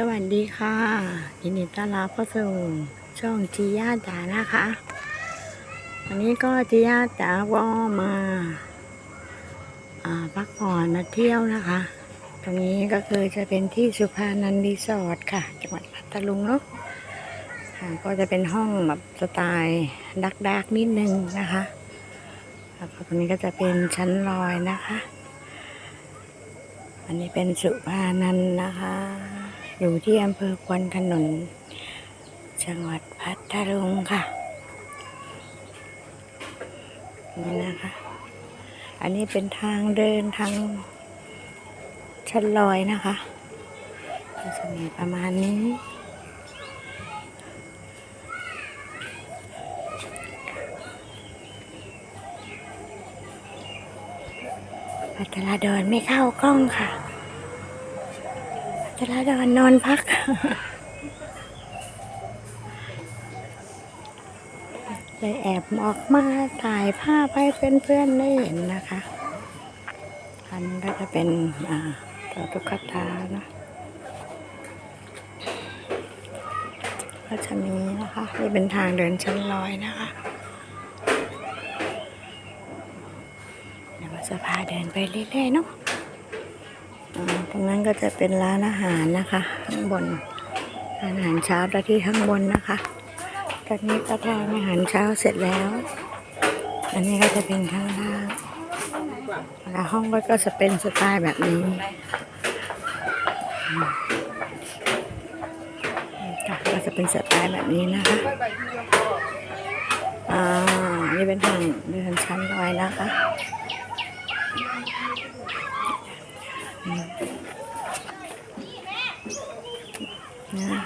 สวัสดีค่ะยินดีต้อนรับเข้าสู่ช่องจีย่าจ๋านะคะวันนี้ก็จีย่าจ๋าก็มาอ่าพักผ่อนมาเที่ยวนะคะ ตรงนี้ก็คือจะเป็นที่สุภานันรีสอร์ทค่ะ จังหวัดพัทลุงเนาะค่ะก็จะเป็นห้องแบบสไตล์ดักดักๆนิดนึงนะคะแล้วก็ตรงนี้ก็จะเป็นชั้นลอยนะคะ อันนี้เป็นสุภานันนะคะ อยู่ที่อำเภอควนขนุน จังหวัดพัทลุงค่ะ นี่นะคะ อันนี้เป็นทางเดินทางชั้นลอยนะคะจะมีประมาณนี้พัทลาดอนไม่เข้ากล้องค่ะ พัทลาดอนอนพัก เลยแอบออกมาถ่ายภาพให้เพื่อนๆได้เห็นนะคะ อันนี้ก็จะเป็นอ่าตัวตุ๊กตานะก็จะมีนะคะนี่เป็นทางเดินชั้นลอยนะคะ เดี๋ยวเราจะพาเดินไปเรื่อยๆเนาะ ตรงนั้นก็จะเป็นร้านอาหารนะคะ ข้างบนอาหารเช้าที่ข้างบนนะคะ ตอนนี้ก็ทานอาหารเช้าเสร็จแล้ว อันนี้ก็จะเป็นข้างล่างแล้วห้องก็จะเป็นสไตล์แบบนี้ก็จะเป็นสไตล์แบบนี้นะคะอ่านี่เป็นทางเดินชั้นลอยนะคะ นะคะ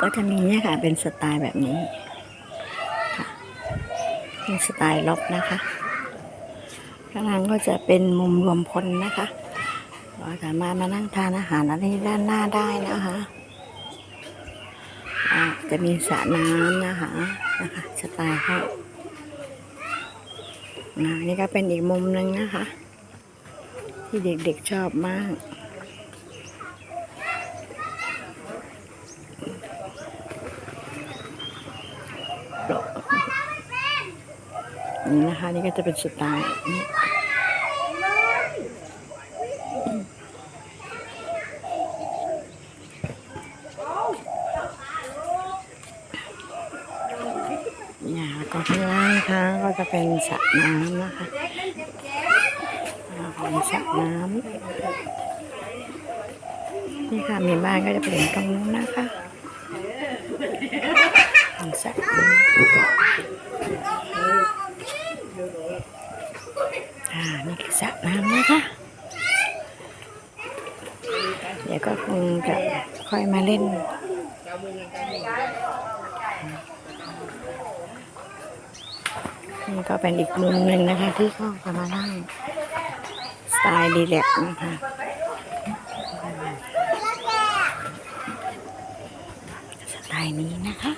ก็จะมีเนี่ยค่ะ เป็นสไตล์แบบนี้ค่ะเป็นสไตล์ล็อบนะคะข้างล่างก็จะเป็นมุมรวมพลนะคะเราสามารถมานั่งทานอาหารอะไรด้านหน้าได้นะคะจะมีสระน้ำนะคะนะคะสไตล์เขานะนี่ก็เป็นอีกมุมหนึ่งนะคะ ที่เด็กๆชอบมาก นี่นะคะ นี่ก็จะเป็นสไตล์นี้เนี่ยแล้วก็ข้างล่างค่ะก็จะเป็นสระน้ำนะคะอ่าเป็นสระน้ำนี่ค่ะมีบ้านก็จะเป็นตรงนู้นนะคะเป็นสระน้ำอ่านี่คือ สระน้ำนะคะ เดี๋ยวก็คงจะค่อยมาเล่น นี่ก็เป็นอีกมุมหนึ่งนะคะ ที่เขาจะมานั่งสไตล์รีแลกนะคะสไตล์นี้นะคะ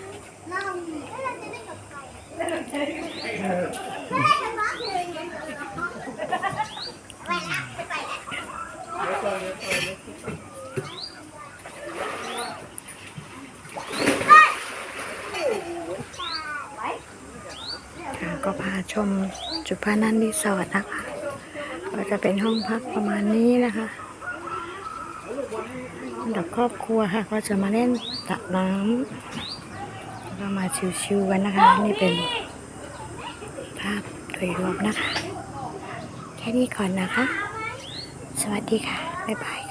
ค่ะ ก็พาชมจุพานันรีสอร์ทนะคะ ก็จะเป็นห้องพักประมาณนี้นะคะกับครอบครัวค่ะ ก็จะมาเล่นสระน้ำแล้วก็มาชิวๆกันนะคะ นี่เป็นภาพโดยรวมนะคะ แค่นี้ก่อนนะคะ สวัสดีค่ะ บ๊ายบาย